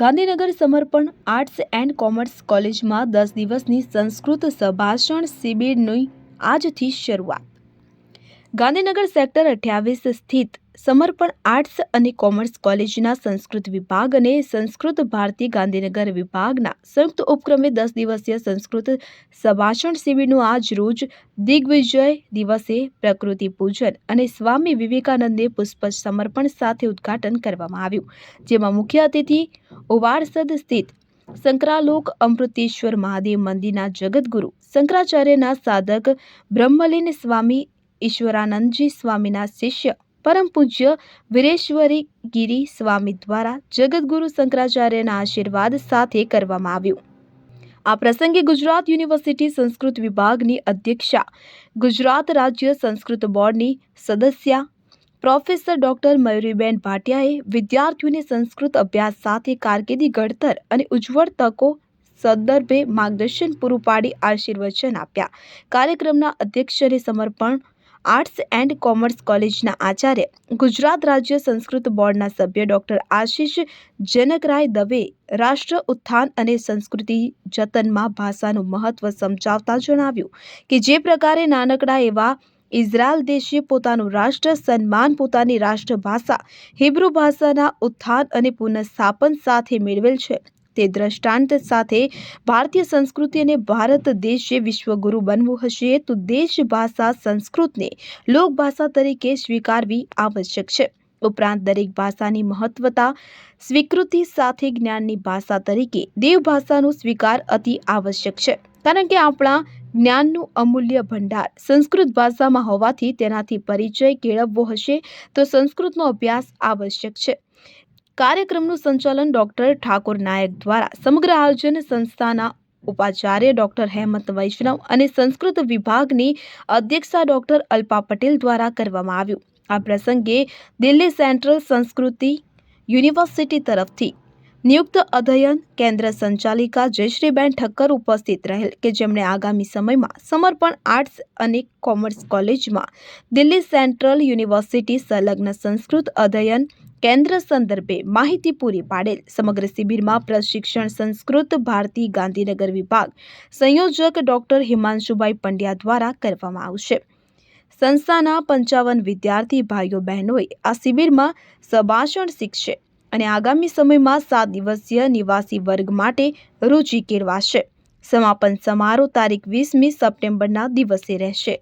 ગાંધીનગર સમર્પણ arts and commerce કોલેજમાં દસ દિવસની સંસ્કૃત સંભાષણ શિબિરની આજથી શરૂઆત. ગાંધીનગર સેક્ટર અઠ્યાવીસ સ્થિત સમર્પણ આર્ટ્સ અને કોમર્સ કોલેજના સંસ્કૃત વિભાગ અને સંસ્કૃત ભારતી ગાંધીનગર વિભાગના સંયુક્ત ઉપક્રમે દસ દિવસીય સંસ્કૃત સંભાષણ શિબિરનું આજ રોજ દિગ્વિજય દિવસે પ્રકૃતિ પૂજન અને સ્વામી વિવેકાનંદે પુષ્પ સમર્પણ સાથે ઉદ્ઘાટન કરવામાં આવ્યું, જેમાં મુખ્ય અતિથિ ઉવારસદ સ્થિત શંકરાલોક અમૃતેશ્વર મહાદેવ મંદિરના જગતગુરુ શંકરાચાર્યના સાધક બ્રહ્મલીન સ્વામી ઈશ્વરાનંદજી સ્વામીના શિષ્ય પરમ પૂજ્ય વીરેશ્વરી ગિરી સ્વામી દ્વારા જગતગુરુ શંકરાચાર્યના આશીર્વાદ સાથે કરવામાં આવ્યું. આ પ્રસંગે ગુજરાત યુનિવર્સિટી સંસ્કૃત વિભાગની અધ્યક્ષા ગુજરાત રાજ્ય સંસ્કૃત બોર્ડની સદસ્યા પ્રોફેસર ડોક્ટર મયુરીબેન ભાટિયાએ વિદ્યાર્થીઓને સંસ્કૃત અભ્યાસ સાથે કારકિર્દી ઘડતર અને ઉજ્જવળ તકો સંદર્ભે માર્ગદર્શન પૂરું પાડી આશીર્વચન આપ્યા. કાર્યક્રમના અધ્યક્ષને સમર્પણ આર્ટ્સ એન્ડ કોમર્સ કોલેજના આચાર્ય, ગુજરાત રાજ્ય સંસ્કૃત બોર્ડના સભ્ય ડોક્ટર આશીષ જનકરાય દવે રાષ્ટ્ર ઉત્થાન અને સંસ્કૃતિ જતનમાં ભાષાનું મહત્વ સમજાવતા જણાવ્યું કે જે પ્રકારે નાનકડા એવા ઇઝરાયલ દેશે પોતાનું રાષ્ટ્ર, સન્માન પોતાની રાષ્ટ્રભાષા, હિબ્રુ ભાષાના ઉત્થાન અને પુનઃસ્થાપન સાથે મેળવેલ છે. તે દ્રષ્ટાંત સાથે ભારતીય સંસ્કૃતિ અને ભારત દેશે વિશ્વગુરુ બનવું હશે તો દેશ ભાષા સંસ્કૃતને લોકભાષા તરીકે સ્વીકારવી આવશ્યક છે. ઉપરાંત દરેક ભાષાની મહત્વતા, સ્વીકૃતિ સાથે જ્ઞાનની ભાષા તરીકે દેવભાષાનો સ્વીકાર અતિ આવશ્યક છે. કારણ કે આપણા જ્ઞાનનું અમૂલ્ય ભંડાર. સંસ્કૃત ભાષામાં હોવાથી તેનાથી પરિચય કેળવવો હશે તો સંસ્કૃતનો અભ્યાસ આવશ્યક છે. કાર્યક્રમનું સંચાલન ડોક્ટર ઠાકોર નાયક દ્વારા. સમગ્ર આયોજન સંસ્થાના ઉપાચાર્ય ડોક્ટર હેમંત વૈષ્ણવ અને સંસ્કૃત વિભાગની અધ્યક્ષા ડોક્ટર અલ્પા પટેલ દ્વારા કરવામાં આવ્યું. આ પ્રસંગે દિલ્હી સેન્ટ્રલ સંસ્કૃતિ યુનિવર્સિટી તરફથી નિયુક્ત અધ્યયન કેન્દ્ર સંચાલિકા જયશ્રીબેન ઠક્કર ઉપસ્થિત રહેલ કે જેમણે આગામી સમયમાં સમર્પણ આર્ટ્સ અને કોમર્સ કોલેજમાં દિલ્હી સેન્ટ્રલ યુનિવર્સિટી સંલગ્ન સંસ્કૃત અધ્યયન કેન્દ્ર સંદર્ભે માહિતી પૂરી પાડેલ. સમગ્ર શિબિરમાં પ્રશિક્ષણ સંસ્કૃત ભારતી ગાંધીનગર વિભાગ સંયોજક ડોક્ટર હિમાંશુભાઈ પંડ્યા દ્વારા કરવામાં આવશે. સંસ્થાના પંચાવન વિદ્યાર્થી ભાઈઓ બહેનોએ આ શિબિરમાં સભાષણ શીખશે. અને આગામી સમયમાં સાત દિવસીય નિવાસી વર્ગ માટે રુચિ કેળવાશે. સમાપન સમારોહ તારીખ વીસમી સપ્ટેમ્બરના દિવસે રહેશે.